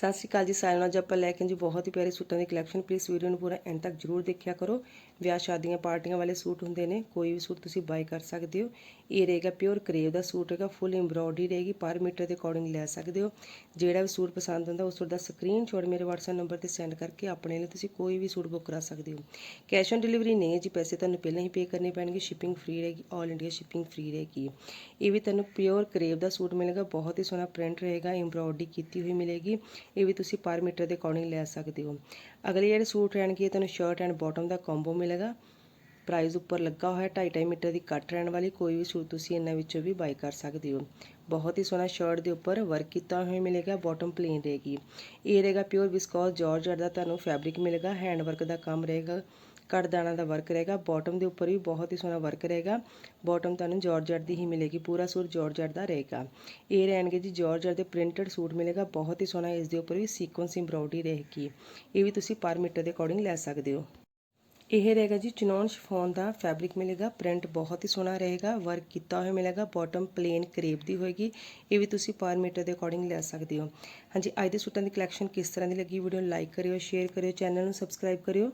ਸਤਿ ਸ਼੍ਰੀ ਅਕਾਲ ਜੀ ਸਾਰਿਆਂ ਨੂੰ। ਅੱਜ ਆਪਾਂ ਲੈ ਕੇ ਜੀ ਬਹੁਤ ਹੀ ਪਿਆਰੇ ਸੂਟਾਂ ਦੀ ਕਲੈਕਸ਼ਨ ਪਲੀਜ਼ ਵੀਡੀਓ ਨੂੰ ਪੂਰਾ ਐਂਡ ਤੱਕ ਜਰੂਰ ਦੇਖਿਆ ਕਰੋ। ਵਿਆਹ ਸ਼ਾਦੀਆਂ ਪਾਰਟੀਆਂ ਵਾਲੇ ਸੂਟ ਹੁੰਦੇ ਨੇ, ਕੋਈ ਵੀ ਸੂਟ ਤੁਸੀਂ ਬਾਈ ਕਰ ਸਕਦੇ ਹੋ। ਇਹ ਰਹੇਗਾ ਪਿਓਰ ਕਰੇਵ ਦਾ ਸੂਟ ਹੈਗਾ ਫੁੱਲ ਐਮਬ੍ਰੋਇਡਰੀ ਰਹੇਗੀ, ਪਰ ਮੀਟਰ ਦੇ ਅਕੋਰਡਿੰਗ ਲੈ ਸਕਦੇ ਹੋ। ਜਿਹੜਾ ਵੀ ਸੂਟ ਪਸੰਦ ਹੁੰਦਾ ਉਸ ਸੂਟ ਦਾ ਸਕਰੀਨਸ਼ਾਟ ਮੇਰੇ WhatsApp ਨੰਬਰ ਤੇ ਸੈਂਡ ਕਰਕੇ ਆਪਣੇ ਲਈ ਤੁਸੀਂ ਕੋਈ ਵੀ ਸੂਟ ਬੁੱਕ ਕਰਾ ਸਕਦੇ ਹੋ। ਕੈਸ਼ ਔਨ ਡਿਲੀਵਰੀ ਨਹੀਂ ਹੈ ਜੀ, ਪੈਸੇ ਤੁਹਾਨੂੰ ਪਹਿਲਾਂ ਹੀ ਪੇ ਕਰਨੇ ਪੈਣਗੇ ਸ਼ਿਪਿੰਗ ਫ੍ਰੀ ਰਹੇਗੀ 올 ਇੰਡੀਆ ਸ਼ਿਪਿੰਗ ਫ੍ਰੀ ਰਹੇਗੀ। ਇਹ ਵੀ ਤੁਹਾਨੂੰ ਪਿਓਰ ਕਰੇਵ ਦਾ ਸੂਟ ਮਿਲੇਗਾ, ਬਹੁਤ ਹੀ ਸੋਹਣਾ ਪ੍ਰਿੰਟ ਰਹੇਗਾ ਐਮਬ੍ਰੋਇਡਰੀ ਕੀਤੀ ਹੋਈ ਮਿਲੇਗੀ। ਇਹ ਵੀ ਤੁਸੀਂ ਪਰ ਮੀਟਰ ਦੇ ਅਕੋਰਡਿੰਗ ਲੈ ਸਕਦੇ ਹੋ। ਅਗਲੇ ਜਿਹੜੇ ਸੂਟ ਰਹਿਣਗੇ ਤੁਹਾਨੂੰ ਸ਼ਰਟ ਐਂਡ ਬਾਟਮ ਦਾ ਕੰਬੋ ਮਿਲੇਗਾ। ਪ੍ਰਾਈਸ ਉੱਪਰ ਲੱਗਾ ਹੋਇਆ 2.5 ਮੀਟਰ ਦੀ ਕੱਟ ਰਹਿਣ ਵਾਲੀ ਕੋਈ ਵੀ ਸੂਟ ਤੁਸੀਂ ਇਹਨਾਂ ਵਿੱਚੋਂ ਵੀ ਬਾਈ ਕਰ ਸਕਦੇ ਹੋ। ਬਹੁਤ ਹੀ ਸੋਹਣਾ ਸ਼ਰਟ ਦੇ ਉੱਪਰ ਵਰਕ ਕੀਤਾ ਹੋਇਆ ਮਿਲੇਗਾ ਬਾਟਮ ਪਲੇਨ ਰਹੇਗੀ। ਇਹ ਰਹੇਗਾ ਪਿਓਰ ਵਿਸਕੋਸ ਜਾਰਜਟ ਦਾ ਤੁਹਾਨੂੰ ਫੈਬਰਿਕ ਮਿਲੇਗਾ ਹੈਂਡ ਵਰਕ ਦਾ ਕੰਮ ਰਹੇਗਾ। ਕੜਦਾਣਾ ਦਾ ਵਰਕ ਰਹੇਗਾ। ਬਾਟਮ ਦੇ ਉੱਪਰ ਵੀ ਬਹੁਤ ਹੀ ਸੋਹਣਾ ਵਰਕ ਰਹੇਗਾ। ਬਾਟਮ ਤੁਹਾਨੂੰ ਜਾਰਜਟ ਦੀ ਹੀ ਮਿਲੇਗੀ। ਪੂਰਾ ਸੂਟ ਜਾਰਜਟ ਦਾ ਰਹੇਗਾ। ਇਹ ਰਹਿਣਗੇ ਜੀ ਜਾਰਜਟ ਦੇ ਪ੍ਰਿੰਟਡ ਸੂਟ ਮਿਲੇਗਾ। ਬਹੁਤ ਹੀ ਸੋਹਣਾ ਇਸ ਦੇ ਉੱਪਰ ਵੀ ਸੀਕੁਐਂਸ ਐਮਬ੍ਰੋਇਡਰੀ ਰਹੇਗੀ। ਇਹ ਵੀ ਤੁਸੀਂ ਪਰ ਮੀਟਰ ਦੇ ਅਕੋਰਡਿੰਗ ਲੈ ਸਕਦੇ ਹੋ। ਇਹ ਰਹੇਗਾ ਜੀ ਚਨੌਨ ਸ਼ਿਫੋਨ ਦਾ ਫੈਬਰਿਕ ਮਿਲੇਗਾ। ਪ੍ਰਿੰਟ ਬਹੁਤ ਹੀ ਸੋਹਣਾ ਰਹੇਗਾ। ਵਰਕ ਕੀਤਾ ਹੋਇਆ ਮਿਲੇਗਾ। ਬਾਟਮ ਪਲੇਨ ਕਰੇਪ ਦੀ ਹੋਏਗੀ। ਇਹ ਵੀ ਤੁਸੀਂ ਪਰ ਮੀਟਰ ਦੇ ਅਕੋਰਡਿੰਗ ਲੈ ਸਕਦੇ ਹੋ। ਹਾਂਜੀ, ਅੱਜ ਦੇ ਸੂਟਾਂ ਦੀ ਕਲੈਕਸ਼ਨ ਕਿਸ ਤਰ੍ਹਾਂ ਦੀ ਲੱਗੀ? ਵੀਡੀਓ ਨੂੰ ਲਾਈਕ ਕਰਿਓ ਸ਼ੇਅਰ ਕਰਿਓ ਚੈਨਲ ਨੂੰ ਸਬਸਕ੍ਰਾਈਬ ਕਰਿਓ।